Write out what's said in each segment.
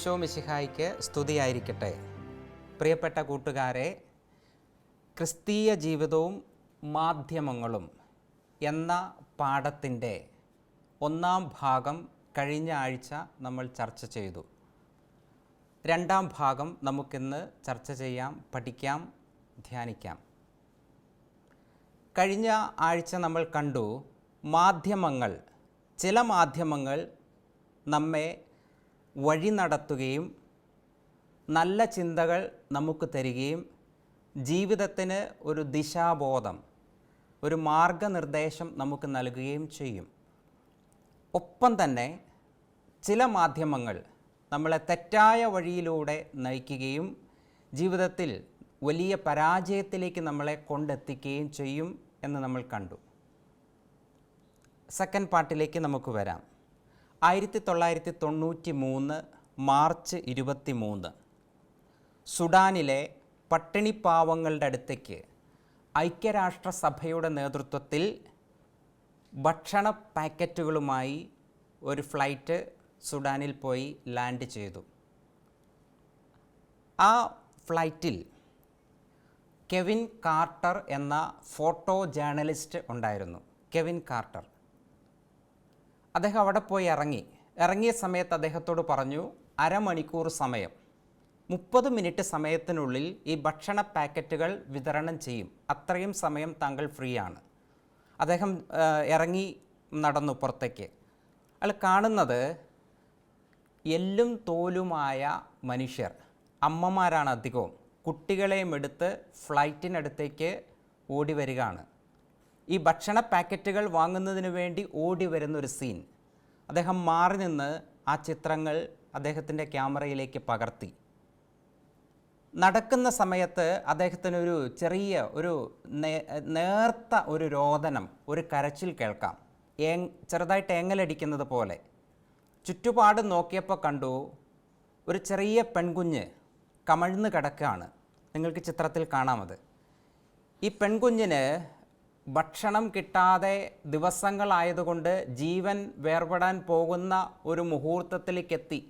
ഈശോ മിശിഹായ്ക്ക് സ്തുതിയായിരിക്കട്ടെ. പ്രിയപ്പെട്ട കൂട്ടുകാരെ ക്രിസ്തീയ ജീവിതവും മാധ്യമങ്ങളും എന്ന പാഠത്തിന്റെ ഒന്നാം ഭാഗം കഴിഞ്ഞ ആഴ്ച നമ്മൾ ചർച്ച ചെയ്തു. രണ്ടാം ഭാഗം നമുക്കിന്ന് ചർച്ച ചെയ്യാം പഠിക്കാം ധ്യാനിക്കാം. കഴിഞ്ഞ ആഴ്ച നമ്മൾ കണ്ടു മാധ്യമങ്ങൾ ചില മാധ്യമങ്ങൾ നമ്മെ വഴി നടത്തുകയും നല്ല ചിന്തകൾ നമുക്ക് തരികയും ജീവിതത്തിന് ഒരു ദിശാബോധം ഒരു മാർഗനിർദ്ദേശം നമുക്ക് നൽകുകയും ചെയ്യും. ഒപ്പം തന്നെ ചില മാധ്യമങ്ങൾ നമ്മളെ തെറ്റായ വഴിയിലൂടെ നയിക്കുകയും ജീവിതത്തിൽ വലിയ പരാജയത്തിലേക്ക് നമ്മളെ കൊണ്ടെത്തിക്കുകയും ചെയ്യും എന്ന് നമ്മൾ കണ്ടു. സെക്കൻഡ് പാർട്ടിലേക്ക് നമുക്ക് വരാം. ആയിരത്തി തൊള്ളായിരത്തി തൊണ്ണൂറ്റി മൂന്ന് മാർച്ച് ഇരുപത്തി മൂന്ന് സുഡാനിലെ പട്ടിണിപ്പാവങ്ങളുടെ അടുത്തേക്ക് ഐക്യരാഷ്ട്രസഭയുടെ നേതൃത്വത്തിൽ ഭക്ഷണ പാക്കറ്റുകളുമായി ഒരു ഫ്ലൈറ്റ് സുഡാനിൽ പോയി ലാൻഡ് ചെയ്തു. ആ ഫ്ലൈറ്റിൽ കെവിൻ കാർട്ടർ എന്ന ഫോട്ടോ ജേർണലിസ്റ്റ് ഉണ്ടായിരുന്നു. Kevin Carter. അദ്ദേഹം അവിടെ പോയി ഇറങ്ങി. ഇറങ്ങിയ സമയത്ത് അദ്ദേഹത്തോട് പറഞ്ഞു അരമണിക്കൂർ സമയം. മുപ്പത് മിനിറ്റ് സമയത്തിനുള്ളിൽ ഈ ഭക്ഷണ പാക്കറ്റുകൾ വിതരണം ചെയ്യും. അത്രയും സമയം താങ്കൾ ഫ്രീ ആണ് അദ്ദേഹം ഇറങ്ങി നടന്നു പുറത്തേക്ക്. അയാൾ കാണുന്നത് എല്ലും തോലുമായ മനുഷ്യർ. അമ്മമാരാണ് അധികവും. കുട്ടികളെയും എടുത്ത് ഫ്ലൈറ്റിനടുത്തേക്ക് ഓടി വരികയാണ്. ഈ ഭക്ഷണ പാക്കറ്റുകൾ വാങ്ങുന്നതിന് വേണ്ടി ഓടി വരുന്ന ഒരു സീൻ അദ്ദേഹം മാറി നിന്ന് ആ ചിത്രങ്ങൾ അദ്ദേഹത്തിന്റെ ക്യാമറയിലേക്ക് പകർത്തി. നടക്കുന്ന സമയത്ത് അദ്ദേഹത്തിനൊരു ചെറിയ ഒരു നേർത്ത ഒരു രോദനം ഒരു കരച്ചിൽ കേൾക്കാം. ഏ ചെറുതായിട്ട് ഏങ്ങലടിക്കുന്നത് പോലെ. ചുറ്റുപാട് നോക്കിയപ്പോൾ കണ്ടു ഒരു ചെറിയ പെൺകുഞ്ഞ് കമഴ്ന്ന് കിടക്കുകയാണ്. നിങ്ങൾക്ക് ചിത്രത്തിൽ കാണാമത് ഈ പെൺകുഞ്ഞിന് ഭക്ഷണം കിട്ടാതെ ദിവസങ്ങളായതുകൊണ്ട് ജീവൻ വേർപെടാൻ പോകുന്ന ഒരു മുഹൂർത്തത്തിലേക്ക് എത്തി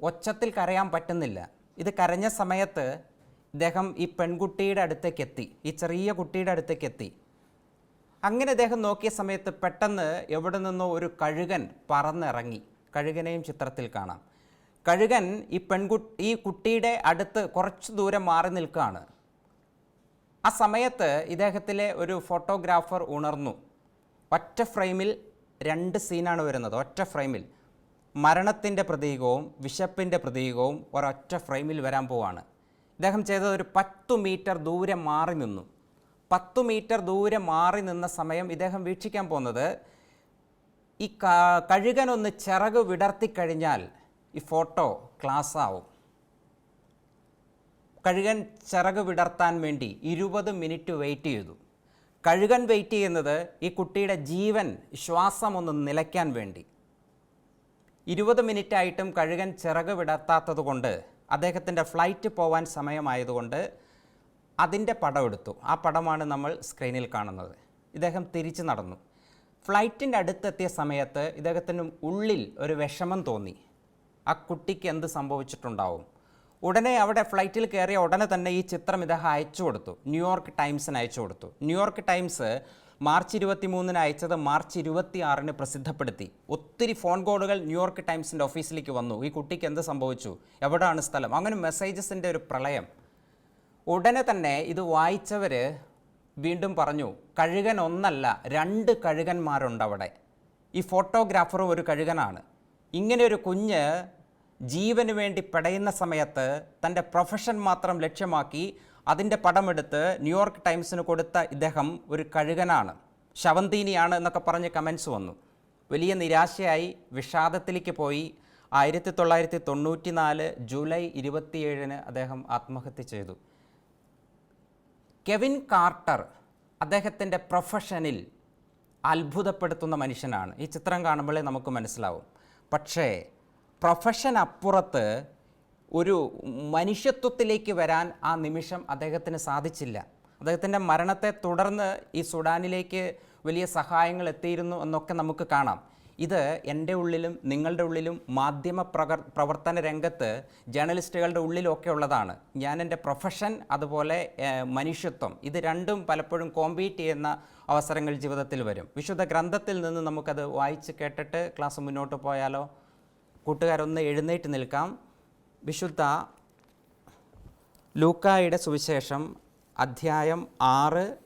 ഒച്ചത്തിൽ കരയാൻ പറ്റുന്നില്ല. ഇത് കരഞ്ഞ സമയത്ത് ഇദ്ദേഹം ഈ പെൺകുട്ടിയുടെ അടുത്തേക്ക് എത്തി ഈ ചെറിയ കുട്ടിയുടെ അടുത്തേക്ക് എത്തി അങ്ങനെ അദ്ദേഹം നോക്കിയ സമയത്ത് പെട്ടെന്ന് എവിടെ നിന്നോ ഒരു കഴുകൻ പറന്നിറങ്ങി. കഴുകനെയും ചിത്രത്തിൽ കാണാം. കഴുകൻ ഈ പെൺകുട്ടി ഈ കുട്ടിയുടെ അടുത്ത് കുറച്ച് ദൂരം മാറി നിൽക്കുകയാണ്. ആ സമയത്ത് ഇദ്ദേഹത്തിലെ ഒരു ഫോട്ടോഗ്രാഫർ ഉണർന്നു. ഒറ്റ ഫ്രെയിമിൽ രണ്ട് സീനാണ് വരുന്നത്. ഒറ്റ ഫ്രെയിമിൽ. മരണത്തിന്റെ പ്രതീകവും വിശപ്പിന്റെ പ്രതീകവും ഒരൊറ്റ ഫ്രെയിമിൽ വരാൻ പോവാണ്. ഇദ്ദേഹം ചെയ്തത് ഒരു പത്തു മീറ്റർ ദൂരെ മാറി നിന്നു. പത്തു മീറ്റർ ദൂരെ മാറി നിന്ന സമയം ഇദ്ദേഹം വീക്ഷിക്കാൻ പോകുന്നത് ഈ കഴുകനൊന്ന് ചിറക് വിടർത്തിക്കഴിഞ്ഞാൽ ഈ ഫോട്ടോ ക്ലാസ് ആവും കഴുകൻ ചിറക് വിടർത്താൻ വേണ്ടി ഇരുപത് മിനിറ്റ് വെയിറ്റ് ചെയ്തു. കഴുകൻ വെയിറ്റ് ചെയ്യുന്നത് ഈ കുട്ടിയുടെ ജീവൻ ശ്വാസം ഒന്ന് നിലയ്ക്കാൻ വേണ്ടി. ഇരുപത് മിനിറ്റ് ആയിട്ടും കഴുകൻ ചിറക് വിടർത്താത്തത് കൊണ്ട് അദ്ദേഹത്തിന്റെ ഫ്ലൈറ്റ് പോവാൻ സമയമായതുകൊണ്ട് അതിന്റെ പടം എടുത്തു. ആ പടമാണ് നമ്മൾ സ്ക്രീനിൽ കാണുന്നത്. ഇദ്ദേഹം തിരിച്ചു നടന്നു. ഫ്ലൈറ്റിന്റെ അടുത്തെത്തിയ സമയത്ത് ഇദ്ദേഹത്തിന് ഉള്ളിൽ ഒരു വിഷമം തോന്നി. ആ കുട്ടിക്ക് എന്ത് സംഭവിച്ചിട്ടുണ്ടാവും? ഉടനെ അവിടെ ഫ്ലൈറ്റിൽ കയറിയ ഉടനെ തന്നെ ഈ ചിത്രം ഇദ്ദേഹം അയച്ചു കൊടുത്തു. ന്യൂയോർക്ക് ടൈംസിന് അയച്ചു കൊടുത്തു. ന്യൂയോർക്ക് ടൈംസ് മാർച്ച് ഇരുപത്തി മൂന്നിന് അയച്ചത് മാർച്ച് ഇരുപത്തി ആറിന് പ്രസിദ്ധപ്പെടുത്തി. ഒത്തിരി ഫോൺ കോളുകൾ ന്യൂയോർക്ക് ടൈംസിന്റെ ഓഫീസിലേക്ക് വന്നു. ഈ കുട്ടിക്ക് എന്ത് സംഭവിച്ചു? എവിടെയാണ് സ്ഥലം? അങ്ങനെ മെസ്സേജസിന്റെ ഒരു പ്രളയം. ഉടനെ തന്നെ ഇത് വായിച്ചവർ വീണ്ടും പറഞ്ഞു കഴുകൻ ഒന്നല്ല രണ്ട് കഴുകന്മാരുണ്ട് അവിടെ ഈ ഫോട്ടോഗ്രാഫറും ഒരു കഴുകനാണ്. ഇങ്ങനെ ഒരു കുഞ്ഞ് ജീവന് വേണ്ടി പെടയുന്ന സമയത്ത് തന്റെ പ്രൊഫഷൻ മാത്രം ലക്ഷ്യമാക്കി അതിന്റെ പടമെടുത്ത് ന്യൂയോർക്ക് ടൈംസിന് കൊടുത്ത ഇദ്ദേഹം ഒരു കഴുകനാണ്. ശവന്തീനിയാണ് എന്നൊക്കെ പറഞ്ഞ് കമൻസ് വന്നു. വലിയ നിരാശയായി വിഷാദത്തിലേക്ക് പോയി. ആയിരത്തി തൊള്ളായിരത്തി തൊണ്ണൂറ്റി നാല് ജൂലൈ ഇരുപത്തിയേഴിന് അദ്ദേഹം ആത്മഹത്യ ചെയ്തു. കെവിൻ കാർട്ടർ അദ്ദേഹത്തിന്റെ പ്രൊഫഷനിൽ അത്ഭുതപ്പെടുത്തുന്ന മനുഷ്യനാണ്. ഈ ചിത്രം കാണുമ്പോഴേ നമുക്ക് മനസ്സിലാവും. പക്ഷേ പ്രൊഫഷൻ അപ്പുറത്ത് ഒരു മനുഷ്യത്വത്തിലേക്ക് വരാൻ ആ നിമിഷം അദ്ദേഹത്തിന് സാധിച്ചില്ല. അദ്ദേഹത്തിന്റെ മരണത്തെ തുടർന്ന് ഈ സുഡാനിലേക്ക് വലിയ സഹായങ്ങൾ എത്തിയിരുന്നു എന്നൊക്കെ നമുക്ക് കാണാം. ഇത് എന്റെ ഉള്ളിലും നിങ്ങളുടെ ഉള്ളിലും മാധ്യമ പ്രവർത്തന രംഗത്ത് ജേർണലിസ്റ്റുകളുടെ ഉള്ളിലൊക്കെ ഉള്ളതാണ്. ഞാൻ എന്റെ പ്രൊഫഷൻ അതുപോലെ മനുഷ്യത്വം ഇത് രണ്ടും പലപ്പോഴും കോമ്പീറ്റ് ചെയ്യുന്ന അവസരങ്ങൾ ജീവിതത്തിൽ വരും. വിശുദ്ധ ഗ്രന്ഥത്തിൽ നിന്ന് നമുക്കത് വായിച്ച് കേട്ടിട്ട് ക്ലാസ് മുന്നോട്ട് പോയാലോ? കൂട്ടുകാരൊന്ന് എഴുന്നേറ്റ് നിൽക്കാം. വിശുദ്ധ ലൂക്കായുടെ സുവിശേഷം അധ്യായം ആറ്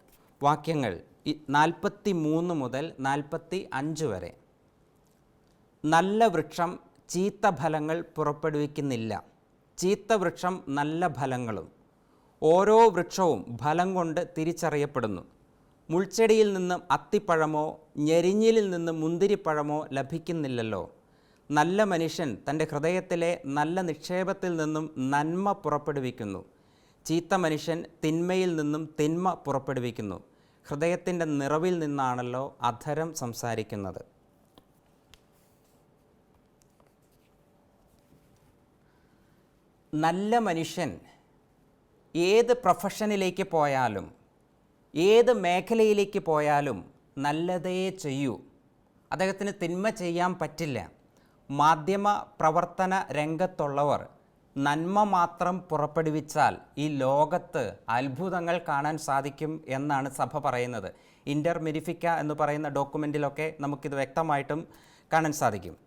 വാക്യങ്ങൾ നാൽപ്പത്തി മൂന്ന് മുതൽ നാൽപ്പത്തി അഞ്ച് വരെ. നല്ല വൃക്ഷം ചീത്ത ഫലങ്ങൾ പുറപ്പെടുവിക്കുന്നില്ല. ചീത്ത വൃക്ഷം നല്ല ഫലങ്ങളും. ഓരോ വൃക്ഷവും ഫലം കൊണ്ട് തിരിച്ചറിയപ്പെടുന്നു. മുൾച്ചെടിയിൽ നിന്നും അത്തിപ്പഴമോ ഞെരിഞ്ഞിലിൽ നിന്നും മുന്തിരിപ്പഴമോ ലഭിക്കുന്നില്ലല്ലോ. നല്ല മനുഷ്യൻ തന്റെ ഹൃദയത്തിലെ നല്ല നിക്ഷേപത്തിൽ നിന്നും നന്മ പുറപ്പെടുവിക്കുന്നു. ചീത്ത മനുഷ്യൻ തിന്മയിൽ നിന്നും തിന്മ പുറപ്പെടുവിക്കുന്നു. ഹൃദയത്തിന്റെ നിറവിൽ നിന്നാണല്ലോ അധരം സംസാരിക്കുന്നത്. നല്ല മനുഷ്യൻ ഏത് പ്രൊഫഷനിലേക്ക് പോയാലും ഏത് മേഖലയിലേക്ക് പോയാലും നല്ലതേ ചെയ്യൂ. അദ്ദേഹത്തിന് തിന്മ ചെയ്യാൻ പറ്റില്ല. മാധ്യമ പ്രവർത്തന രംഗത്തുള്ളവർ നന്മ മാത്രം പുറപ്പെടുവിച്ചാൽ ഈ ലോകത്ത് അത്ഭുതങ്ങൾ കാണാൻ സാധിക്കും എന്നാണ് സഭ പറയുന്നത്. ഇന്റർ മെരിഫിക്ക എന്ന് പറയുന്ന ഡോക്യുമെന്റിലൊക്കെ നമുക്കിത് വ്യക്തമായിട്ടും കാണാൻ സാധിക്കും.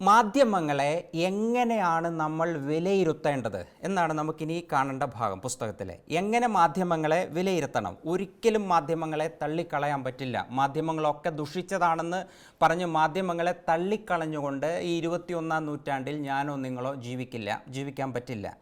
മാധ്യമങ്ങളെ എങ്ങനെയാണ് നമ്മൾ വിലയിരുത്തേണ്ടത് എന്നാണ് നമുക്കിനി കാണേണ്ട ഭാഗം പുസ്തകത്തിലെ. എങ്ങനെ മാധ്യമങ്ങളെ വിലയിരുത്തണം? ഒരിക്കലും മാധ്യമങ്ങളെ തള്ളിക്കളയാൻ പറ്റില്ല. മാധ്യമങ്ങളൊക്കെ ദുഷിച്ചതാണെന്ന് പറഞ്ഞ് മാധ്യമങ്ങളെ തള്ളിക്കളഞ്ഞുകൊണ്ട് ഈ ഇരുപത്തിയൊന്നാം നൂറ്റാണ്ടിൽ ഞാനോ നിങ്ങളോ ജീവിക്കില്ല ജീവിക്കാൻ പറ്റില്ല.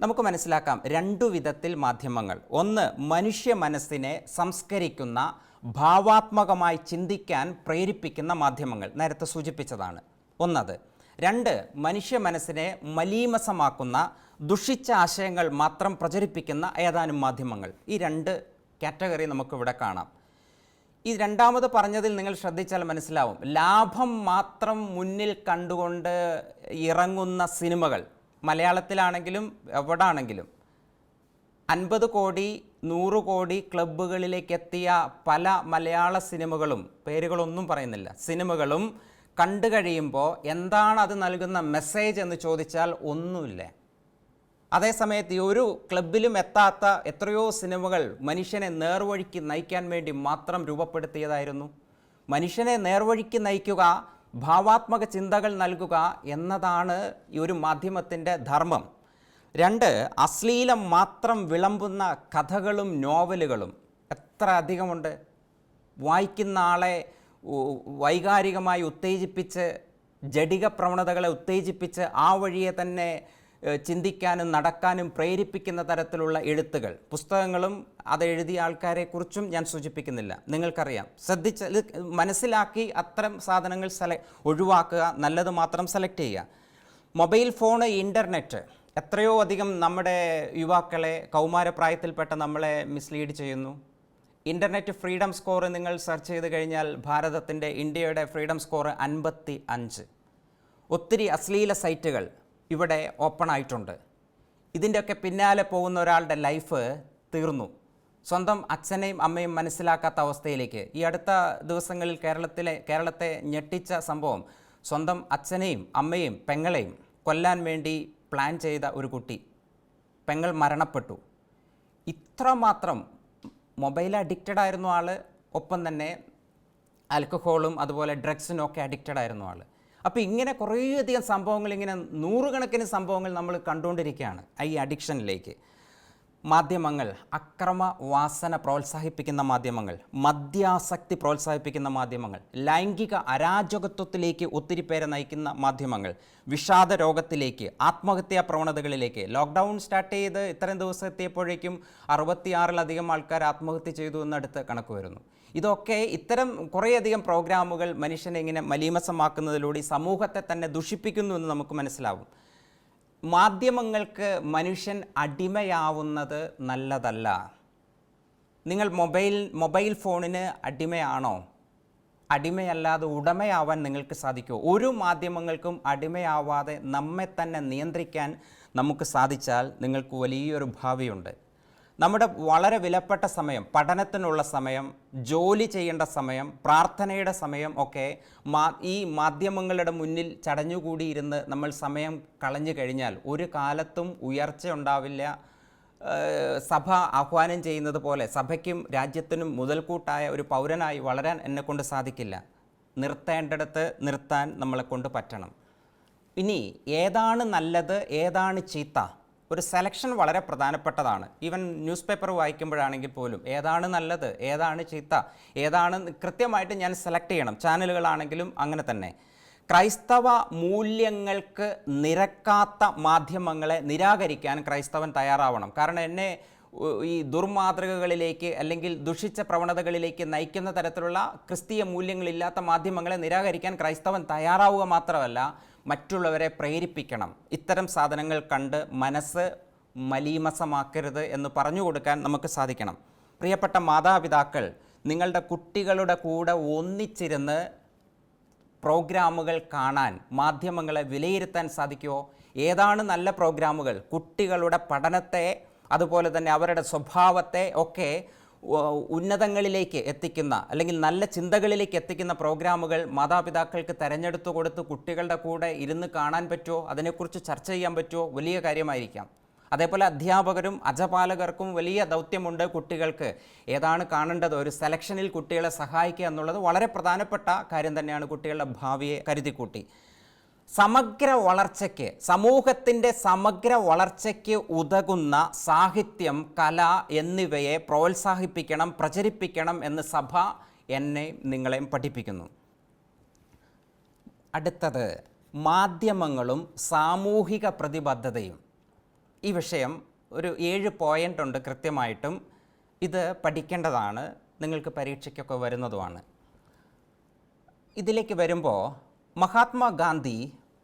നമുക്ക് മനസ്സിലാക്കാം രണ്ടു വിധത്തിൽ മാധ്യമങ്ങൾ. ഒന്ന് മനുഷ്യ മനസ്സിനെ സംസ്കരിക്കുന്ന ഭാവാത്മകമായി ചിന്തിക്കാൻ പ്രേരിപ്പിക്കുന്ന മാധ്യമങ്ങൾ. നേരത്തെ സൂചിപ്പിച്ചതാണ്. ഒന്നത്. രണ്ട് മനുഷ്യ മനസ്സിനെ മലീമസമാക്കുന്ന ദുഷിച്ച ആശയങ്ങൾ മാത്രം പ്രചരിപ്പിക്കുന്ന ഏതാനും മാധ്യമങ്ങൾ. ഈ രണ്ട് കാറ്റഗറി നമുക്കിവിടെ കാണാം. ഈ രണ്ടാമത് പറഞ്ഞതിൽ നിങ്ങൾ ശ്രദ്ധിച്ചാൽ മനസ്സിലാവും. ലാഭം മാത്രം മുന്നിൽ കണ്ടുകൊണ്ട് ഇറങ്ങുന്ന സിനിമകൾ. മലയാളത്തിലാണെങ്കിലും എവിടാണെങ്കിലും അൻപത് കോടി നൂറ് കോടി ക്ലബ്ബുകളിലേക്ക് എത്തിയ പല മലയാള സിനിമകളും പേരുകളൊന്നും പറയുന്നില്ല. സിനിമകളും കണ്ടു കഴിയുമ്പോൾ എന്താണ് അത് നൽകുന്ന മെസ്സേജ് എന്ന് ചോദിച്ചാൽ ഒന്നുമില്ല. അതേസമയത്ത് ഒരു ക്ലബിലും എത്താത്ത എത്രയോ സിനിമകൾ മനുഷ്യനെ നേർവഴിക്ക് നയിക്കാൻ വേണ്ടി മാത്രം രൂപപ്പെടുത്തിയതായിരുന്നു. മനുഷ്യനെ നേർവഴിക്ക് നയിക്കുക ഭാവാത്മക ചിന്തകൾ നൽകുക എന്നതാണ് ഈ ഒരു മാധ്യമത്തിന്റെ ധർമ്മം. രണ്ട് അശ്ലീലം മാത്രം വിളമ്പുന്ന കഥകളും നോവലുകളും. എത്ര അധികമുണ്ട്. വായിക്കുന്ന ആളെ വൈകാരികമായി ഉത്തേജിപ്പിച്ച് ജടിക പ്രവണതകളെ ഉത്തേജിപ്പിച്ച് ആ വഴിയെ തന്നെ ചിന്തിക്കാനും നടക്കാനും പ്രേരിപ്പിക്കുന്ന തരത്തിലുള്ള എഴുത്തുകൾ. പുസ്തകങ്ങളും അതെഴുതിയ ആൾക്കാരെക്കുറിച്ചും ഞാൻ സൂചിപ്പിക്കുന്നില്ല. നിങ്ങൾക്കറിയാം. ശ്രദ്ധിച്ച് മനസ്സിലാക്കി അത്തരം സാധനങ്ങൾ സെല ഒഴിവാക്കുക നല്ലത് മാത്രം സെലക്ട് ചെയ്യുക. മൊബൈൽ ഫോണ് ഇന്റർനെറ്റ് എത്രയോ അധികം നമ്മുടെ യുവാക്കളെ കൗമാരപ്രായത്തിൽപ്പെട്ട നമ്മളെ മിസ്ലീഡ് ചെയ്യുന്നു. ഇന്റർനെറ്റ് ഫ്രീഡം സ്കോർ നിങ്ങൾ സെർച്ച് ചെയ്ത് കഴിഞ്ഞാൽ ഭാരതത്തിന്റെ ഇന്ത്യയുടെ ഫ്രീഡം സ്കോർ അൻപത്തി അഞ്ച്. ഒത്തിരി അശ്ലീല സൈറ്റുകൾ ഇവിടെ ഓപ്പൺ ആയിട്ടുണ്ട്. ഇതിന്റെയൊക്കെ പിന്നാലെ പോകുന്ന ഒരാളുടെ ലൈഫ് തീർന്നു. സ്വന്തം അച്ഛനെയും അമ്മയും മനസ്സിലാക്കാത്ത അവസ്ഥയിലേക്ക്. ഈ അടുത്ത ദിവസങ്ങളിൽ കേരളത്തിലെ കേരളത്തെ ഞെട്ടിച്ച സംഭവം സ്വന്തം അച്ഛനെയും അമ്മയും പെങ്ങളെയും കൊല്ലാൻ വേണ്ടി പ്ലാൻ ചെയ്ത ഒരു കുട്ടി. പെങ്ങൾ മരണപ്പെട്ടു. ഇത്രമാത്രം മൊബൈൽ അഡിക്റ്റഡ് ആയിരുന്നു ആൾ ഒപ്പം തന്നെ ആൽക്കഹോളും അതുപോലെ ഡ്രഗ്സിനും ഒക്കെ അഡിക്റ്റഡ് ആയിരുന്നു ആൾ അപ്പോൾ ഇങ്ങനെ കുറേയധികം സംഭവങ്ങൾ ഇങ്ങനെ നൂറുകണക്കിന് സംഭവങ്ങൾ നമ്മൾ കണ്ടുകൊണ്ടിരിക്കുകയാണ് ഈ അഡിക്ഷനിലേക്ക് മാധ്യമങ്ങൾ അക്രമ വാസന പ്രോത്സാഹിപ്പിക്കുന്ന മാധ്യമങ്ങൾ മദ്യാസക്തി പ്രോത്സാഹിപ്പിക്കുന്ന മാധ്യമങ്ങൾ ലൈംഗിക അരാജകത്വത്തിലേക്ക് ഒത്തിരി പേരെ നയിക്കുന്ന മാധ്യമങ്ങൾ വിഷാദ രോഗത്തിലേക്ക് ആത്മഹത്യാ പ്രവണതകളിലേക്ക്. ലോക്ക്ഡൗൺ സ്റ്റാർട്ട് ചെയ്ത് ഇത്രയും ദിവസം എത്തിയപ്പോഴേക്കും അറുപത്തിയാറിലധികം ആൾക്കാർ ആത്മഹത്യ ചെയ്തു എന്നടുത്ത് കണക്ക് വരുന്നു. ഇതൊക്കെ ഇത്തരം കുറേയധികം പ്രോഗ്രാമുകൾ മനുഷ്യനെ ഇങ്ങനെ മലീമസമാക്കുന്നതിലൂടെ സമൂഹത്തെ തന്നെ ദുഷിപ്പിക്കുന്നു എന്ന് നമുക്ക് മനസ്സിലാവും. മാധ്യമങ്ങൾക്ക് മനുഷ്യൻ അടിമയാവുന്നത് നല്ലതല്ല. നിങ്ങൾ മൊബൈൽ മൊബൈൽ ഫോണിന് അടിമയാണോ? അടിമയല്ലാതെ ഉടമയാവാൻ നിങ്ങൾക്ക് സാധിക്കുമോ? ഒരു മാധ്യമങ്ങൾക്കും അടിമയാവാതെ നമ്മെ തന്നെ നിയന്ത്രിക്കാൻ നമുക്ക് സാധിച്ചാൽ നിങ്ങൾക്ക് വലിയൊരു ഭാവിയുണ്ട്. നമ്മുടെ വളരെ വിലപ്പെട്ട സമയം പഠനത്തിനുള്ള സമയം ജോലി ചെയ്യേണ്ട സമയം പ്രാർത്ഥനയുടെ സമയം ഒക്കെ മാ ഈ മാധ്യമങ്ങളുടെ മുന്നിൽ ചടഞ്ഞുകൂടിയിരുന്ന് നമ്മൾ സമയം കളഞ്ഞു കഴിഞ്ഞാൽ ഒരു കാലത്തും ഉയർച്ച ഉണ്ടാവില്ല. സഭ ആഹ്വാനം ചെയ്യുന്നത് പോലെ സഭയ്ക്കും രാജ്യത്തിനും മുതൽക്കൂട്ടായ ഒരു പൗരനായി വളരാൻ എന്നെ കൊണ്ട് സാധിക്കില്ല. നിർത്തേണ്ടിടത്ത് നിർത്താൻ നമ്മളെ കൊണ്ട് പറ്റണം. ഇനി ഏതാണ് നല്ലത് ഏതാണ് ചീത്ത? ഒരു സെലക്ഷൻ വളരെ പ്രധാനപ്പെട്ടതാണ്. ഈവൻ ന്യൂസ് പേപ്പർ വായിക്കുമ്പോഴാണെങ്കിൽ പോലും ഏതാണ് നല്ലത് ഏതാണ് ചീത്ത ഏതാണ് കൃത്യമായിട്ട് ഞാൻ സെലക്ട് ചെയ്യണം. ചാനലുകളാണെങ്കിലും അങ്ങനെ തന്നെ. ക്രൈസ്തവ മൂല്യങ്ങൾക്ക് നിരക്കാത്ത മാധ്യമങ്ങളെ നിരാകരിക്കാൻ ക്രൈസ്തവൻ തയ്യാറാവണം. കാരണം എന്നെ ഈ ദുർമാതൃകകളിലേക്ക് അല്ലെങ്കിൽ ദുഷിച്ച പ്രവണതകളിലേക്ക് നയിക്കുന്ന തരത്തിലുള്ള ക്രിസ്തീയ മൂല്യങ്ങളില്ലാത്ത മാധ്യമങ്ങളെ നിരാകരിക്കാൻ ക്രൈസ്തവൻ തയ്യാറാവുക മാത്രമല്ല മറ്റുള്ളവരെ പ്രേരിപ്പിക്കണം. ഇത്തരം സാധനങ്ങൾ കണ്ട് മനസ്സ് മലീമസമാക്കരുത് എന്ന് പറഞ്ഞു കൊടുക്കാൻ നമുക്ക് സാധിക്കണം. പ്രിയപ്പെട്ട മാതാപിതാക്കൾ നിങ്ങളുടെ കുട്ടികളുടെ കൂടെ ഒന്നിച്ചിരുന്ന് പ്രോഗ്രാമുകൾ കാണാൻ മാധ്യമങ്ങളെ വിലയിരുത്താൻ സാധിക്കുമോ ഏതാണ് നല്ല പ്രോഗ്രാമുകൾ? കുട്ടികളുടെ പഠനത്തെ അതുപോലെ തന്നെ അവരുടെ സ്വഭാവത്തെ ഒക്കെ ഉന്നതങ്ങളിലേക്ക് എത്തിക്കുന്ന അല്ലെങ്കിൽ നല്ല ചിന്തകളിലേക്ക് എത്തിക്കുന്ന പ്രോഗ്രാമുകൾ മാതാപിതാക്കൾക്ക് തിരഞ്ഞെടുത്തു കൊടുത്ത് കുട്ടികളുടെ കൂടെ ഇരുന്ന് കാണാൻ പറ്റുമോ? അതിനെക്കുറിച്ച് ചർച്ച ചെയ്യാൻ പറ്റുമോ? വലിയ കാര്യമായിരിക്കാം. അതേപോലെ അധ്യാപകരും അജപാലകർക്കും വലിയ ദൗത്യമുണ്ട് കുട്ടികൾക്ക്. ഏതാണ് കാണേണ്ടത്? ഒരു സെലക്ഷനിൽ കുട്ടികളെ സഹായിക്കുക എന്നുള്ളത് വളരെ പ്രധാനപ്പെട്ട കാര്യം തന്നെയാണ് കുട്ടികളുടെ ഭാവിയെ കരുതിക്കൂട്ടി. സമഗ്ര വളർച്ചയ്ക്ക് സമൂഹത്തിന്റെ സമഗ്ര വളർച്ചയ്ക്ക് ഉതകുന്ന സാഹിത്യം കല എന്നിവയെ പ്രോത്സാഹിപ്പിക്കണം പ്രചരിപ്പിക്കണം എന്ന് സഭ എന്നെ നിങ്ങളെയും പഠിപ്പിക്കുന്നു. അടുത്തത് മാധ്യമങ്ങളും സാമൂഹിക പ്രതിബദ്ധതയും. ഈ വിഷയം ഒരു ഏഴ് പോയിന്റ് ഉണ്ട് കൃത്യമായിട്ടും. ഇത് പഠിക്കേണ്ടതാണ് നിങ്ങൾക്ക് പരീക്ഷയ്ക്കൊക്കെ വരുന്നതുമാണ്. ഇതിലേക്ക് വരുമ്പോൾ മഹാത്മാഗാന്ധി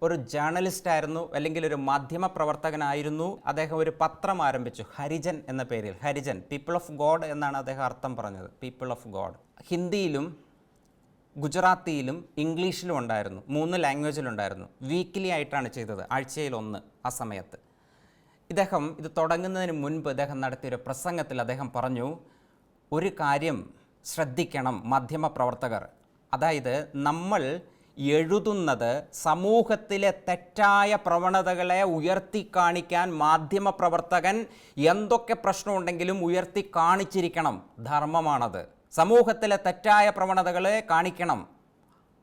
ഒരു ജേർണലിസ്റ്റ് ആയിരുന്നു അല്ലെങ്കിൽ ഒരു മാധ്യമ പ്രവർത്തകനായിരുന്നു അദ്ദേഹം ഒരു പത്രം ആരംഭിച്ചു ഹരിജൻ എന്ന പേരിൽ. ഹരിജൻ പീപ്പിൾ ഓഫ് ഗോഡ് എന്നാണ് അദ്ദേഹം അർത്ഥം പറഞ്ഞത്. പീപ്പിൾ ഓഫ് ഗോഡ് ഹിന്ദിയിലും ഗുജറാത്തിയിലും ഇംഗ്ലീഷിലും ഉണ്ടായിരുന്നു. മൂന്ന് ലാംഗ്വേജിലുണ്ടായിരുന്നു വീക്കിലി ആയിട്ടാണ് ചെയ്തത് ആഴ്ചയിൽ ഒന്ന് ആ സമയത്ത്. ഇദ്ദേഹം ഇത് തുടങ്ങുന്നതിന് മുൻപ് അദ്ദേഹം നടത്തിയൊരു പ്രസംഗത്തിൽ അദ്ദേഹം പറഞ്ഞു ഒരു കാര്യം ശ്രദ്ധിക്കണം മാധ്യമ പ്രവർത്തകർ അതായത് നമ്മൾ എഴുതുന്നത് സമൂഹത്തിലെ തെറ്റായ പ്രവണതകളെ ഉയർത്തി കാണിക്കാൻ മാധ്യമ പ്രവർത്തകൻ എന്തൊക്കെ പ്രശ്നമുണ്ടെങ്കിലും ഉയർത്തി കാണിച്ചിരിക്കണം ധർമ്മമാണത്. സമൂഹത്തിലെ തെറ്റായ പ്രവണതകളെ കാണിക്കണം.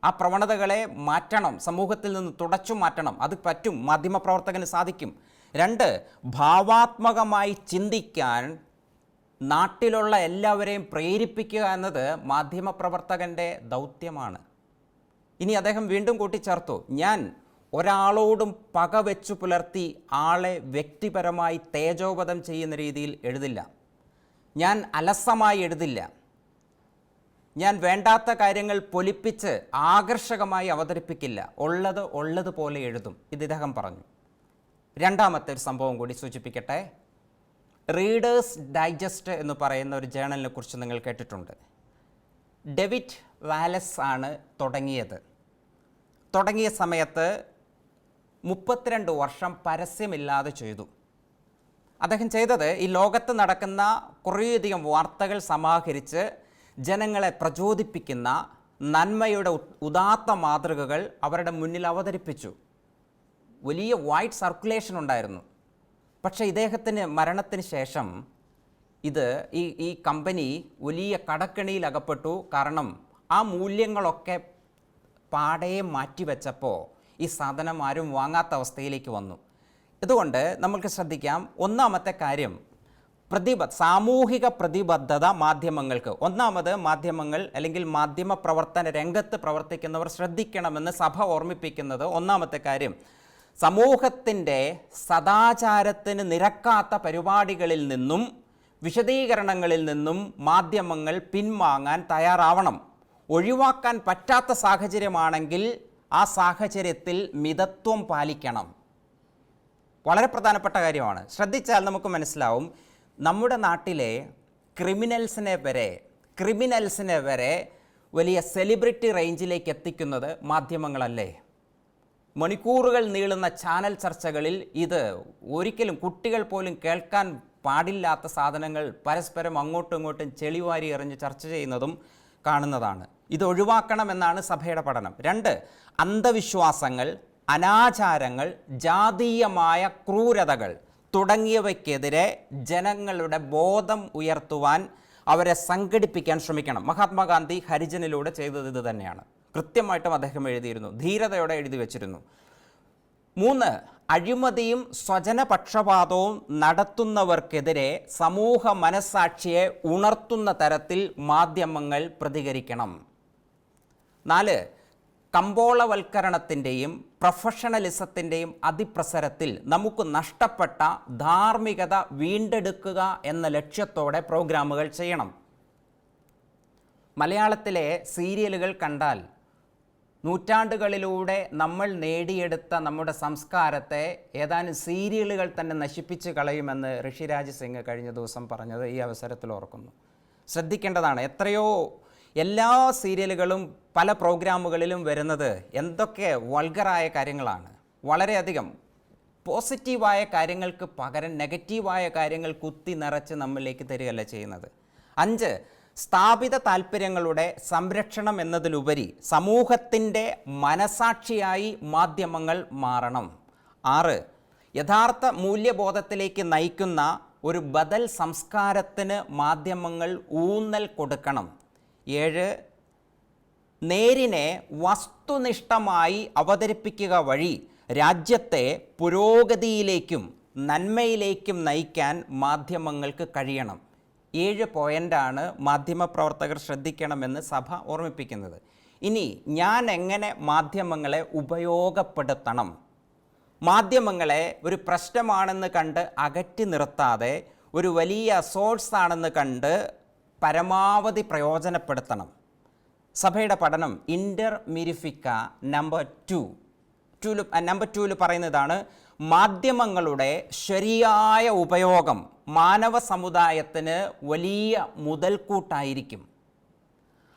ആ പ്രവണതകളെ മാറ്റണം. സമൂഹത്തിൽ നിന്ന് തുടച്ചു മാറ്റണം. അത് പറ്റും. മാധ്യമപ്രവർത്തകന് സാധിക്കും. രണ്ട് ഭാവാത്മകമായി ചിന്തിക്കാൻ നാട്ടിലുള്ള എല്ലാവരെയും പ്രേരിപ്പിക്കുക എന്നത് മാധ്യമപ്രവർത്തകന്റെ ദൗത്യമാണ്. ഇനി അദ്ദേഹം വീണ്ടും കൂട്ടിച്ചേർത്തു. ഞാൻ ഒരാളോടും പക വെച്ചു പുലർത്തി ആളെ വ്യക്തിപരമായി തേജോപദം ചെയ്യുന്ന രീതിയിൽ എഴുതില്ല. ഞാൻ അലസമായി എഴുതില്ല. ഞാൻ വേണ്ടാത്ത കാര്യങ്ങൾ പൊലിപ്പിച്ച് ആകർഷകമായി അവതരിപ്പിക്കില്ല. ഉള്ളത് ഉള്ളതുപോലെ എഴുതും. ഇത് ഇദ്ദേഹം പറഞ്ഞു. രണ്ടാമത്തെ ഒരു സംഭവം കൂടി സൂചിപ്പിക്കട്ടെ. റീഡേഴ്സ് ഡൈജസ്റ്റ് എന്ന് പറയുന്ന ഒരു ജേണലിനെ കുറിച്ച് നിങ്ങൾ കേട്ടിട്ടുണ്ട്. ഡെവിറ്റ് വാലസ് ആണ് തുടങ്ങിയത്. തുടങ്ങിയ സമയത്ത് മുപ്പത്തിരണ്ട് വർഷം പരസ്യമില്ലാതെ ചെയ്തു. അദ്ദേഹം ചെയ്തത് ഈ ലോകത്ത് നടക്കുന്ന കുറേയധികം വാർത്തകൾ സമാഹരിച്ച് ജനങ്ങളെ പ്രചോദിപ്പിക്കുന്ന നന്മയുടെ ഉദാത്ത മാതൃകകൾ അവരുടെ മുന്നിൽ അവതരിപ്പിച്ചു. വലിയ വൈഡ് സർക്കുലേഷൻ ഉണ്ടായിരുന്നു. പക്ഷേ ഇദ്ദേഹത്തിന് മരണത്തിന് ശേഷം ഇത് ഈ ഈ കമ്പനി വലിയ കടക്കണിയിൽ അകപ്പെട്ടു. കാരണം ആ മൂല്യങ്ങളൊക്കെ പാടെ മാറ്റിവെച്ചപ്പോൾ ഈ സാധനം ആരും വാങ്ങാത്ത അവസ്ഥയിലേക്ക് വന്നു. ഇതുകൊണ്ട് നമുക്ക് ശ്രദ്ധിക്കാം. ഒന്നാമത്തെ കാര്യം പ്രതിബ സാമൂഹിക പ്രതിബദ്ധത മാധ്യമങ്ങൾക്ക്. ഒന്നാമത് മാധ്യമങ്ങൾ അല്ലെങ്കിൽ മാധ്യമ പ്രവർത്തന രംഗത്ത് പ്രവർത്തിക്കുന്നവർ ശ്രദ്ധിക്കണമെന്ന് സഭ ഓർമ്മിപ്പിക്കുന്നത് ഒന്നാമത്തെ കാര്യം. സമൂഹത്തിന്റെ സദാചാരത്തിന് നിരക്കാത്ത പരിപാടികളിൽ നിന്നും വിശദീകരണങ്ങളിൽ നിന്നും മാധ്യമങ്ങൾ പിൻവാങ്ങാൻ തയ്യാറാവണം. ഒഴിവാക്കാൻ പറ്റാത്ത സാഹചര്യമാണെങ്കിൽ ആ സാഹചര്യത്തിൽ മിതത്വം പാലിക്കണം. വളരെ പ്രധാനപ്പെട്ട കാര്യമാണ്. ശ്രദ്ധിച്ചാൽ നമുക്ക് മനസ്സിലാവും. നമ്മുടെ നാട്ടിലെ ക്രിമിനൽസിനെ വരെ ക്രിമിനൽസിനെ വരെ വലിയ സെലിബ്രിറ്റി റേഞ്ചിലേക്ക് എത്തിക്കുന്നത് മാധ്യമങ്ങളല്ലേ? മണിക്കൂറുകൾ നീളുന്ന ചാനൽ ചർച്ചകളിൽ ഇത് ഒരിക്കലും കുട്ടികൾ പോലും കേൾക്കാൻ പാടില്ലാത്ത സാധനങ്ങൾ പരസ്പരം അങ്ങോട്ടും ഇങ്ങോട്ടും ചെളിവാരി എറിഞ്ഞ് ചർച്ച ചെയ്യുന്നതും കാണുന്നതാണ്. ഇത് ഒഴിവാക്കണമെന്നാണ് സഭയുടെ പഠനം. രണ്ട് അന്ധവിശ്വാസങ്ങൾ അനാചാരങ്ങൾ ജാതീയമായ ക്രൂരതകൾ തുടങ്ങിയവയ്ക്കെതിരെ ജനങ്ങളുടെ ബോധം ഉയർത്തുവാൻ അവരെ സംഘടിപ്പിക്കാൻ ശ്രമിക്കണം. മഹാത്മാഗാന്ധി ഹരിജനിലൂടെ ചെയ്തത് ഇത് തന്നെയാണ്. കൃത്യമായിട്ടും അദ്ദേഹം എഴുതിയിരുന്നു. ധീരതയോടെ എഴുതി വച്ചിരുന്നു. മൂന്ന് അഴിമതിയും സ്വജനപക്ഷപാതവും നടത്തുന്നവർക്കെതിരെ സമൂഹ മനസ്സാക്ഷിയെ ഉണർത്തുന്ന തരത്തിൽ മാധ്യമങ്ങൾ പ്രതികരിക്കണം. നാല് കമ്പോളവൽക്കരണത്തിന്റെയും പ്രൊഫഷണലിസത്തിന്റെയും അതിപ്രസരത്തിൽ നമുക്ക് നഷ്ടപ്പെട്ട ധാർമ്മികത വീണ്ടെടുക്കുക എന്ന ലക്ഷ്യത്തോടെ പ്രോഗ്രാമുകൾ ചെയ്യണം. മലയാളത്തിലെ സീരിയലുകൾ കണ്ടാൽ നൂറ്റാണ്ടുകളിലൂടെ നമ്മൾ നേടിയെടുത്ത നമ്മുടെ സംസ്കാരത്തെ ഏതാനും സീരിയലുകൾ തന്നെ നശിപ്പിച്ച് കളയുമെന്ന് ഋഷിരാജ് സിംഗ് കഴിഞ്ഞ ദിവസം പറഞ്ഞത് ഈ അവസരത്തിൽ ഓർക്കുന്നു. ശ്രദ്ധിക്കേണ്ടതാണ് എത്രയോ എല്ലാ സീരിയലുകളും പല പ്രോഗ്രാമുകളിലും വരുന്നത് എന്തൊക്കെ വൾഗറായ കാര്യങ്ങളാണ്? വളരെയധികം പോസിറ്റീവായ കാര്യങ്ങൾക്ക് പകരം നെഗറ്റീവായ കാര്യങ്ങൾ കുത്തി നിറച്ച് നമ്മളിലേക്ക് തരികയല്ല ചെയ്യുന്നത്. അഞ്ച് സ്ഥാപിത താല്പര്യങ്ങളുടെ സംരക്ഷണം എന്നതിലുപരി സമൂഹത്തിന്റെ മനസാക്ഷിയായി മാധ്യമങ്ങൾ മാറണം. ആറ് യഥാർത്ഥ മൂല്യബോധത്തിലേക്ക് നയിക്കുന്ന ഒരു ബദൽ സംസ്കാരത്തിന് മാധ്യമങ്ങൾ ഊന്നൽ കൊടുക്കണം. ഏഴ്. നേരിനെ വസ്തുനിഷ്ഠമായി അവതരിപ്പിക്കുക വഴി രാജ്യത്തെ പുരോഗതിയിലേക്കും നന്മയിലേക്കും നയിക്കാൻ മാധ്യമങ്ങൾക്ക് കഴിയണം. ഏഴ് പോയിന്റാണ് മാധ്യമപ്രവർത്തകർ ശ്രദ്ധിക്കണമെന്ന് സഭ ഓർമ്മിപ്പിക്കുന്നത്. ഇനി ഞാൻ എങ്ങനെ മാധ്യമങ്ങളെ ഉപയോഗപ്പെടുത്തണം? മാധ്യമങ്ങളെ ഒരു പ്രശ്നമാണെന്ന് കണ്ട് അകറ്റി നിർത്താതെ ഒരു വലിയ സോഴ്സ് ആണെന്ന് കണ്ട് പരമാവധി പ്രയോജനപ്പെടുത്തണം. സഭയുടെ പഠനം ഇന്റർ മിരിഫിക്ക നമ്പർ ടു. ടൂൽ നമ്പർ ടൂവിൽ പറയുന്നതാണ് മാധ്യമങ്ങളുടെ ശരിയായ ഉപയോഗം മാനവ സമുദായത്തിന് വലിയ മുതൽക്കൂട്ടായിരിക്കും.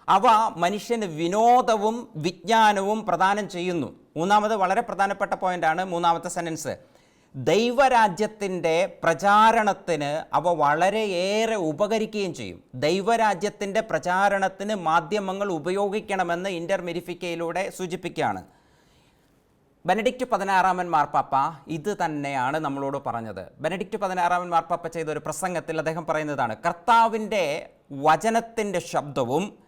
അവ മനുഷ്യന് വിനോദവും വിജ്ഞാനവും പ്രദാനം ചെയ്യുന്നു. മൂന്നാമത് വളരെ പ്രധാനപ്പെട്ട പോയിന്റാണ് മൂന്നാമത്തെ സെന്റൻസ് ദൈവരാജ്യത്തിന്റെ പ്രചാരണത്തിന് അവ വളരെയേറെ ഉപകരിക്കുകയും ചെയ്യും. ദൈവരാജ്യത്തിന്റെ പ്രചാരണത്തിന് മാധ്യമങ്ങൾ ഉപയോഗിക്കണമെന്ന് ഇന്റർമെരിഫിക്കയിലൂടെ സൂചിപ്പിക്കുകയാണ്. ബെനഡിക്റ്റ് പതിനാറാമൻ മാർപ്പാപ്പ ഇത് തന്നെയാണ് നമ്മളോട് പറഞ്ഞത്. ബെനഡിക്റ്റ് പതിനാറാമൻ മാർപ്പാപ്പ ചെയ്ത ഒരു പ്രസംഗത്തിൽ അദ്ദേഹം പറയുന്നതാണ് കർത്താവിന്റെ വചനത്തിന്റെ ശബ്ദവും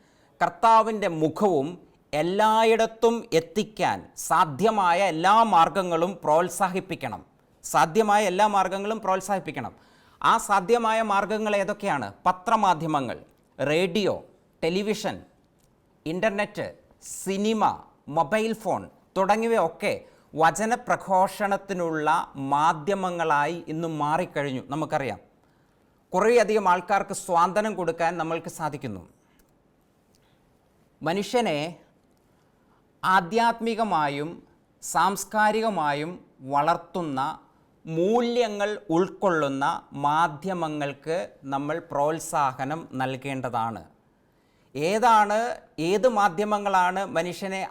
കർത്താവിന്റെ മുഖവും എല്ലായിടത്തും എത്തിക്കാൻ സാധ്യമായ എല്ലാ മാർഗങ്ങളും പ്രോത്സാഹിപ്പിക്കണം. സാധ്യമായ എല്ലാ മാർഗങ്ങളും പ്രോത്സാഹിപ്പിക്കണം. ആ സാധ്യമായ മാർഗങ്ങൾ ഏതൊക്കെയാണ്? പത്രമാധ്യമങ്ങൾ radio television internet cinema mobile phone തുടങ്ങിയവയൊക്കെ വചനപ്രഘോഷണത്തിനുള്ള മാധ്യമങ്ങളായി ഇന്ന് മാറിക്കഴിഞ്ഞു. നമുക്കറിയാം. കുറേയധികം ആൾക്കാർക്ക് സ്വാതന്ത്ര്യം കൊടുക്കാൻ നമ്മൾക്ക് സാധിക്കുന്നു. മനുഷ്യനെ ആധ്യാത്മികമായും സാംസ്കാരികമായും വളർത്തുന്ന മൂല്യങ്ങൾ ഉൾക്കൊള്ളുന്ന മാധ്യമങ്ങൾക്ക് നമ്മൾ പ്രോത്സാഹനം നൽകേണ്ടതാണ്. ഏതാണ് ഏത് മാധ്യമങ്ങളാണ് മനുഷ്യനെ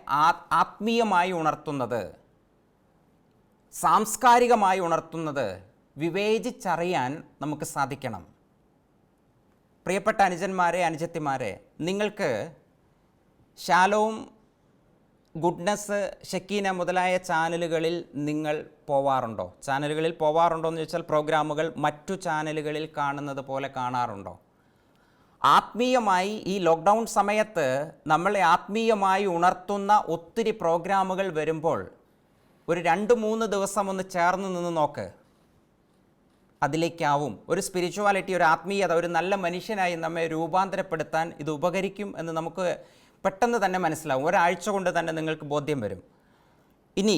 ആത്മീയമായി ഉണർത്തുന്നത്? സാംസ്കാരികമായി ഉണർത്തുന്നത്? വിവേചിച്ചറിയാൻ നമുക്ക് സാധിക്കണം. പ്രിയപ്പെട്ട അനുജന്മാരെ അനുജത്തിമാരെ നിങ്ങൾക്ക് ശാലവും ഗുഡ്നസ് ഷക്കീന മുതലായ ചാനലുകളിൽ നിങ്ങൾ പോവാറുണ്ടോ? ചാനലുകളിൽ പോവാറുണ്ടോ എന്ന് ചോദിച്ചാൽ പ്രോഗ്രാമുകൾ മറ്റു ചാനലുകളിൽ കാണുന്നത് പോലെ കാണാറുണ്ടോ? ആത്മീയമായി ഈ ലോക്ക്ഡൗൺ സമയത്ത് നമ്മളെ ആത്മീയമായി ഉണർത്തുന്ന ഒത്തിരി പ്രോഗ്രാമുകൾ വരുമ്പോൾ ഒരു രണ്ട് മൂന്ന് ദിവസം ഒന്ന് ചേർന്ന് നിന്ന് നോക്ക്. അതിലേക്കാവും. ഒരു സ്പിരിച്വാലിറ്റി ഒരു ആത്മീയത ഒരു നല്ല മനുഷ്യനായി നമ്മെ രൂപാന്തരപ്പെടുത്താൻ ഇത് ഉപകരിക്കും എന്ന് നമുക്ക് പെട്ടെന്ന് തന്നെ മനസ്സിലാവും. ഒരാഴ്ച കൊണ്ട് തന്നെ നിങ്ങൾക്ക് ബോധ്യം വരും. ഇനി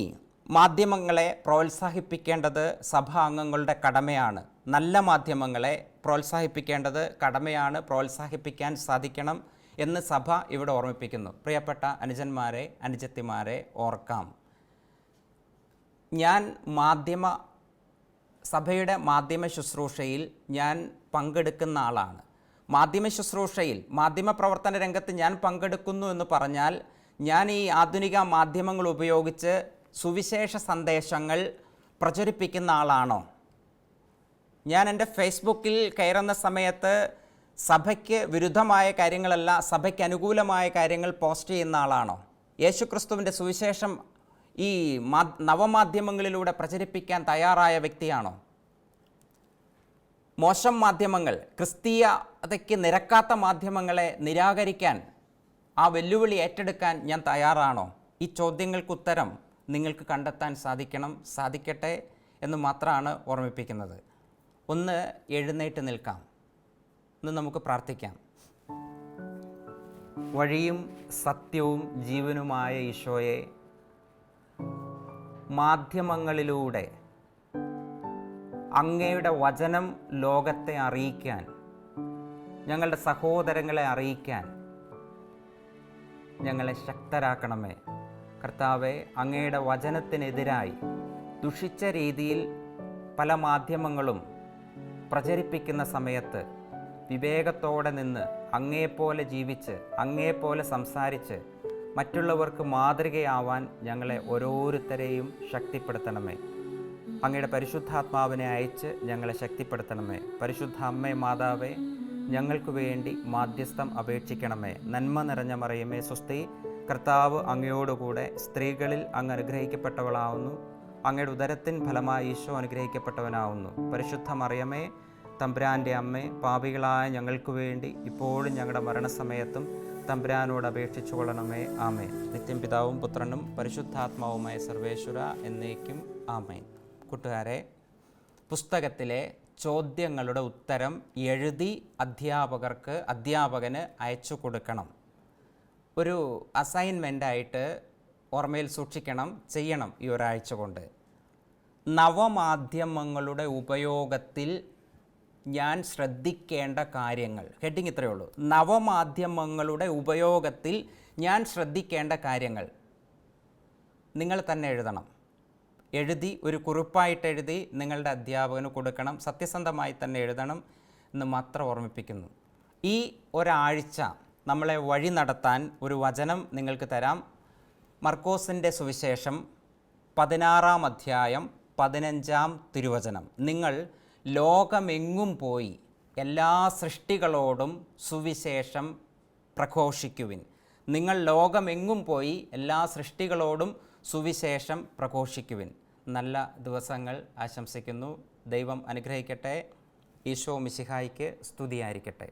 മാധ്യമങ്ങളെ പ്രോത്സാഹിപ്പിക്കേണ്ടത് സഭാ അംഗങ്ങളുടെ കടമയാണ്. നല്ല മാധ്യമങ്ങളെ പ്രോത്സാഹിപ്പിക്കേണ്ടത് കടമയാണ്. പ്രോത്സാഹിപ്പിക്കാൻ സാധിക്കണം എന്ന് സഭ ഇവിടെ ഓർമ്മിപ്പിക്കുന്നു. പ്രിയപ്പെട്ട അനുജന്മാരെ അനുജത്തിമാരെ ഓർക്കാം. ഞാൻ മാധ്യമ സഭയുടെ മാധ്യമ ശുശ്രൂഷയിൽ ഞാൻ പങ്കെടുക്കുന്ന ആളാണ്. മാധ്യമ ശുശ്രൂഷയിൽ മാധ്യമ പ്രവർത്തന രംഗത്ത് ഞാൻ പങ്കെടുക്കുന്നു എന്ന് പറഞ്ഞാൽ ഞാൻ ഈ ആധുനിക മാധ്യമങ്ങൾ ഉപയോഗിച്ച് സുവിശേഷ സന്ദേശങ്ങൾ പ്രചരിപ്പിക്കുന്ന ആളാണോ? ഞാൻ എന്റെ ഫേസ്ബുക്കിൽ കയറുന്ന സമയത്ത് സഭയ്ക്ക് വിരുദ്ധമായ കാര്യങ്ങളല്ല സഭയ്ക്ക് അനുകൂലമായ കാര്യങ്ങൾ പോസ്റ്റ് ചെയ്യുന്ന ആളാണോ? യേശുക്രിസ്തുവിന്റെ സുവിശേഷം ഈ നവമാധ്യമങ്ങളിലൂടെ പ്രചരിപ്പിക്കാൻ തയ്യാറായ വ്യക്തിയാണോ? മോശം മാധ്യമങ്ങൾ ക്രിസ്തീയതയ്ക്ക് നിരക്കാത്ത മാധ്യമങ്ങളെ നിരാകരിക്കാൻ ആ വെല്ലുവിളി ഏറ്റെടുക്കാൻ ഞാൻ തയ്യാറാണോ? ഈ ചോദ്യങ്ങൾക്ക് ഉത്തരം നിങ്ങൾക്ക് കണ്ടെത്താൻ സാധിക്കണം സാധിക്കട്ടെ എന്ന് മാത്രമാണ് ഓർമ്മിപ്പിക്കുന്നത്. ഒന്ന് എഴുന്നേറ്റ് നിൽക്കാം. ഒന്ന് നമുക്ക് പ്രാർത്ഥിക്കാം. വഴിയും സത്യവും ജീവനുമായ ഈശോയെ മാധ്യമങ്ങളിലൂടെ അങ്ങയുടെ വചനം ലോകത്തെ അറിയിക്കാൻ ഞങ്ങളുടെ സഹോദരങ്ങളെ അറിയിക്കാൻ ഞങ്ങളെ ശക്തരാക്കണമേ. കർത്താവെ അങ്ങയുടെ വചനത്തിനെതിരായി ദുഷിച്ച രീതിയിൽ പല മാധ്യമങ്ങളും പ്രചരിപ്പിക്കുന്ന സമയത്ത് വിവേകത്തോടെ നിന്ന് അങ്ങയെപ്പോലെ ജീവിച്ച് അങ്ങയെപ്പോലെ സംസാരിച്ച് മറ്റുള്ളവർക്ക് മാതൃകയാവാൻ ഞങ്ങളെ ഓരോരുത്തരെയും ശക്തിപ്പെടുത്തണമേ. അങ്ങയുടെ പരിശുദ്ധാത്മാവിനെ അയച്ച് ഞങ്ങളെ ശക്തിപ്പെടുത്തണമേ. പരിശുദ്ധ അമ്മേ മാതാവേ ഞങ്ങൾക്ക് വേണ്ടി മാധ്യസ്ഥം അപേക്ഷിക്കണമേ. നന്മ നിറഞ്ഞ മറിയമേ സ്വസ്തി. കർത്താവ് അങ്ങയോടുകൂടെ സ്ത്രീകളിൽ അങ്ങ് അനുഗ്രഹിക്കപ്പെട്ടവളാവുന്നു. അങ്ങയുടെ ഉദരത്തിൻ ഫലമായി ഈശോ അനുഗ്രഹിക്കപ്പെട്ടവനാവുന്നു. പരിശുദ്ധ മറിയമേ തമ്പുരാന്റെ അമ്മേ പാപികളായ ഞങ്ങൾക്ക് വേണ്ടി ഇപ്പോഴും ഞങ്ങളുടെ മരണസമയത്തും തമ്പുരാനോട് അപേക്ഷിച്ചു കൊള്ളണമേ. ആമേ നിത്യം പിതാവും പുത്രനും പരിശുദ്ധാത്മാവുമായ സർവേശ്വര എന്നേക്കും ആമേൻ. കൂട്ടുകാരെ പുസ്തകത്തിലെ ചോദ്യങ്ങളുടെ ഉത്തരം എഴുതി അധ്യാപകർക്ക് അധ്യാപകന് അയച്ചു കൊടുക്കണം. ഒരു അസൈൻമെന്റായിട്ട് ഓർമ്മയിൽ സൂക്ഷിക്കണം ചെയ്യണം ഈ ഒരാഴ്ച കൊണ്ട്. നവമാധ്യമങ്ങളുടെ ഉപയോഗത്തിൽ ഞാൻ ശ്രദ്ധിക്കേണ്ട കാര്യങ്ങൾ. ഹെഡിങ് ഇത്രയേ ഉള്ളൂ. നവമാധ്യമങ്ങളുടെ ഉപയോഗത്തിൽ ഞാൻ ശ്രദ്ധിക്കേണ്ട കാര്യങ്ങൾ. നിങ്ങൾ തന്നെ എഴുതണം. എഴുതി ഒരു കുറിപ്പായിട്ട് എഴുതി നിങ്ങളുടെ അധ്യാപകന് കൊടുക്കണം. സത്യസന്ധമായി തന്നെ എഴുതണം എന്ന് മാത്രം ഓർമ്മിപ്പിക്കുന്നു. ഈ ഒരാഴ്ച നമ്മളെ വഴി നടത്താൻ ഒരു വചനം നിങ്ങൾക്ക് തരാം. മർക്കോസിന്റെ സുവിശേഷം പതിനാറാം അധ്യായം പതിനഞ്ചാം തിരുവചനം. നിങ്ങൾ ലോകമെങ്ങും പോയി എല്ലാ സൃഷ്ടികളോടും സുവിശേഷം പ്രഘോഷിക്കുവിൻ. നിങ്ങൾ ലോകമെങ്ങും പോയി എല്ലാ സൃഷ്ടികളോടും സുവിശേഷം പ്രഘോഷിക്കുവിൻ. നല്ല ദിവസങ്ങൾ ആശംസിക്കുന്നു. ദൈവം അനുഗ്രഹിക്കട്ടെ. ഈശോ മിശിഹായിക്ക് സ്തുതിയായിരിക്കട്ടെ.